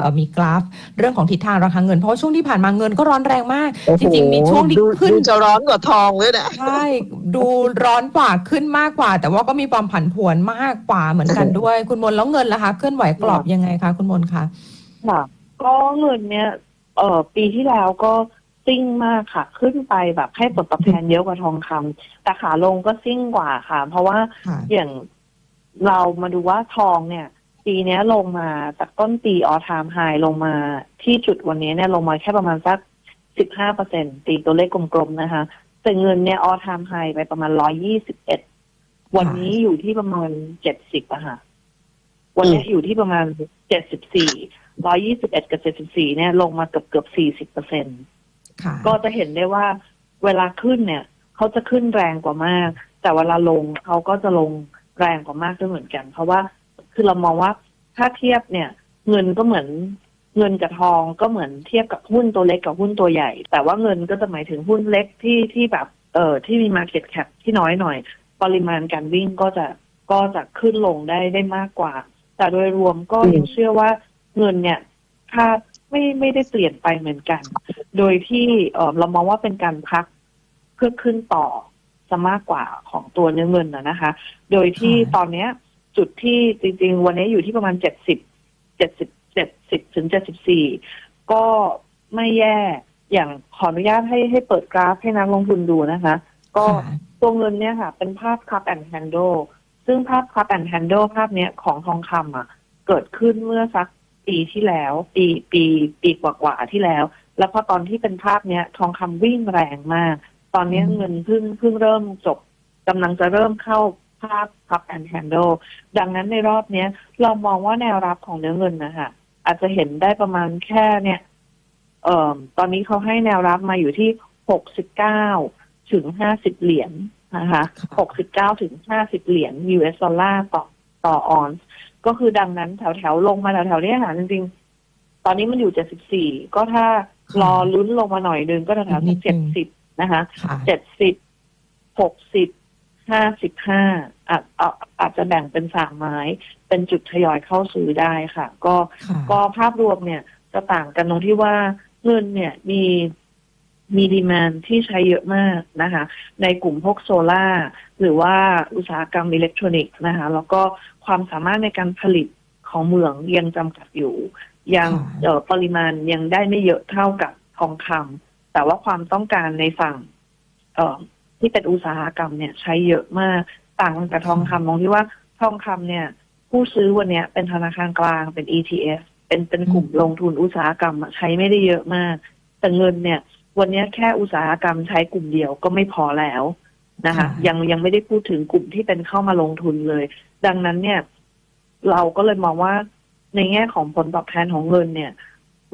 เอ่อมีกราฟ เรื่องของทิศทางราคาเงิน เพราะว่าช่วงที่ผ่านมาเงินก็ร้อนแรงมากโอ้โหจริงๆ มีช่วงที่ดูขึ้นดูจะร้อนกว่าทองเลยนะใช่ดูร้อนกว่าขึ้นมากกว่า แต่ว่าก็มีความผันผวนมากกว่าเหมือนกันด้วย คุณมนต์แล้วเงินล่ะคะเคลื่อนไหวกรอบยังไงคะคุณมนต์คะค่ะก็เงินเนี่ยเอ่อปีที่แล้วก็ซิ่งมากค่ะ ขึ้นไปแบบให้ผลตอบแทนเยอะกว่าทองคำแต่ขาลงก็ซิ่งกว่าค่ะ เพราะว่าค่ะอย่างเรามาดูว่าทองเนี่ย ปีเนี้ยลงมาจากต้นปีออทามไฮลงมาที่จุดวันนี้เนี่ยลงมาแค่ประมาณสักสิบห้าเปอร์เซ็นตีตัวเลขกลมๆนะคะแต่เงินเนี่ยออทามไฮไปประมาณร้อยี่สิบเอ็ดวันนี้อยู่ที่ประมาณเจ็ดสิบอะค่ะ วันนี้อยู่ที่ประมาณเจ็ดสิบสี่ร้อยี่สิบเอ็ดกับเจ็ดสิบสี่เนี่ยลงมาเกือบเกือบสี่สิบเปอร์เซ็นต์ค่ะก็จะเห็นได้ว่าเวลาขึ้นเนี่ยเขาจะขึ้นแรงกว่ามาก แต่เวลาลงเขาก็จะลงแรงกว่ามากด้วยเหมือนกัน เพราะว่า คือเรามองว่าถ้าเทียบเนี่ย เงินก็เหมือนเงินกับทองก็เหมือนเทียบกับหุ้นตัวเล็กกับหุ้นตัวใหญ่ แต่ว่าเงินก็จะหมายถึงหุ้นเล็กที่ที่แบบเอ่อที่มี market cap ที่น้อยหน่อย ปริมาณการวิ่งก็จะก็จะขึ้นลงได้ได้มากกว่า แต่โดยรวมก็อืมยังเชื่อว่าเงินเนี่ยคาดไม่ไม่ได้เปลี่ยนไปเหมือนกัน โดยที่เอ่อเรามองว่าเป็นการพักเพื่อขึ้นต่อจะมากกว่าของตัวเนื้อเงินนะนะคะ โดยที่ค่ะตอนเนี้ย จุดที่จริง ๆ วันนี้อยู่ที่ประมาณเจ็ดสิบเจ็ดสิบเจ็ดสิบถึงเจ็ดสิบสี่ก็ไม่แย่อย่างขออนุญาตให้ให้เปิดกราฟให้นักลงทุนดูนะคะ ก็ค่ะตัวเงินเนี่ยค่ะ เป็นภาพ cup and handle ซึ่งภาพ cup and handle ภาพเนี้ยของทองคำอะ เกิดขึ้นเมื่อสักปีที่แล้ว ปีปีปีกว่าๆที่แล้ว แล้วพอตอนที่เป็นภาพเนี้ย ทองคำวิ่งแรงมาก ตอนเนี้ยอืมเงินเพิ่งเพิ่งเริ่มจบกำลังจะเริ่มเข้า ภาพ cup and handle ดังนั้นในรอบเนี้ย เรามองว่าแนวรับของเนื้อเงินนะคะอาจจะเห็นได้ประมาณแค่เนี่ย เอ่อตอนนี้เขาให้แนวรับมาอยู่ที่หกสิบเก้าถึงห้าสิบเหรียญนะคะค่ะหกสิบเก้าถึงห้าสิบเหรียญ US ดอลลาร์ต่อต่อออนซ์ก็คือดังนั้นแถวแถวๆลงมาแถวแถวๆเนี้ยค่ะจริงๆ ตอนนี้มันอยู่เจ็ดสิบสี่ก็ถ้ารอลุ้นลงมาหน่อยนึงก็แถวแถวนิดนึเจ็ดงสิบนะคะค่ะเจ็ดสิบหกสิบ ห้าสิบห้าอาจอาอาจจะแบ่งเป็นสามไม้ เป็นจุดทยอยเข้าซื้อได้ค่ะ ก็ค่ะก็ภาพรวมเนี่ยจะต่างกันตรงที่ว่าเงินเนี่ยมีมีดีมานที่ใช้เยอะมากนะคะ ในกลุ่มพวกโซลา่าหรือว่าอุตสาหกรรมอิเล็กทรอนิกส์นะคะ แล้วก็ความสามารถในการผลิตของเมืองยังจำกัดอยู่ ยังค่ะเอ่อปริมาณยังได้ไม่เยอะเท่ากับทองคำแต่ว่าความต้องการในฝั่งเอ่อ ที่เป็นอุตสาหกรรมเนี่ยใช้เยอะมากต่างกับทองคำตรงที่ว่าทองคำเนี่ย ผู้ซื้อวันเนี้ยเป็นธนาคารกลางเป็น ETF เป็นเป็นกลุ่มลงทุนอุตสาหกรรมอะใช้ไม่ได้เยอะมาก แต่เงินเนี่ย วันเนี้ยแค่อุตสาหกรรมใช้กลุ่มเดียวก็ไม่พอแล้วนะคะค่ะยังยังไม่ได้พูดถึงกลุ่มที่เป็นเข้ามาลงทุนเลย ดังนั้นเนี่ย เราก็เลยมองว่าในแง่ของผลตอบแทนของเงินเนี่ย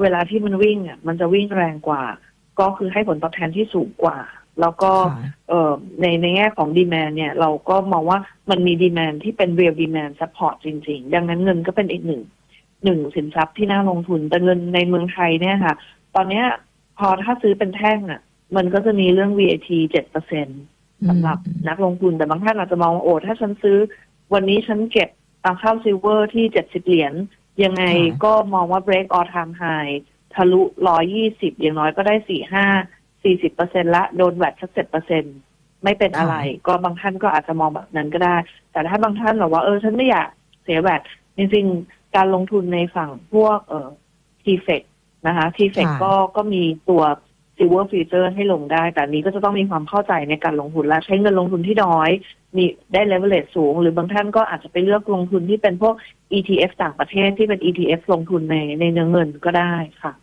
เวลาที่มันวิ่งอะมันจะวิ่งแรงกว่า ก็คือให้ผลตอบแทนที่สูงกว่า แล้วก็ค่ะเอ่อในในแง่ของดีแมนเนี่ย เราก็มองว่ามันมีดีแมนที่เป็น real demand support จริง ๆ ดังนั้นเงินก็เป็นอีกหนึ่งหนึ่งสินทรัพย์ที่น่าลงทุนแต่เงินในเมืองไทยเนี่ยค่ะ ตอนเนี้ยพอถ้าซื้อเป็นแท่งอะ มันก็จะมีเรื่อง VAT เจ็ดเปอร์เซ็นสำหรับนักลงทุนแต่บางท่านอาจจะมองว่าโอ้ถ้าฉันซื้อ วันนี้ฉันเก็บตังเข้าซิลเวอร์ที่เจ็ดสิบเหรียญยังไงค่ะก็มองว่า break all time high ทะลุร้อยี่สิบอย่างน้อยก็ได้สี่ห้า สี่สิบเปอร์เซ็นละโดนแวดสักเจ็ดเปอร์เซ็นไม่เป็นอะไร ก็บางท่านก็อาจจะมองแบบนั้นก็ได้ แต่ถ้าบางท่านบอกว่าเออฉันไม่อยากเสียแวดจริงๆ การลงทุนในฝั่งพวกเอ่อทีเฟกนะคะทีเฟกค่ะก็ก็มีตัว silver feature ให้ลงได้ แต่อันนี้ก็จะต้องมีความเข้าใจในการลงทุนและใช้เงินลงทุนที่น้อย มีได้ leverage สูง หรือบางท่านก็อาจจะไปเลือกลงทุนที่เป็นพวก ETF ต่างประเทศที่เป็น ETF ลงทุนในในเนื้อเงินก็ได้ค่ะ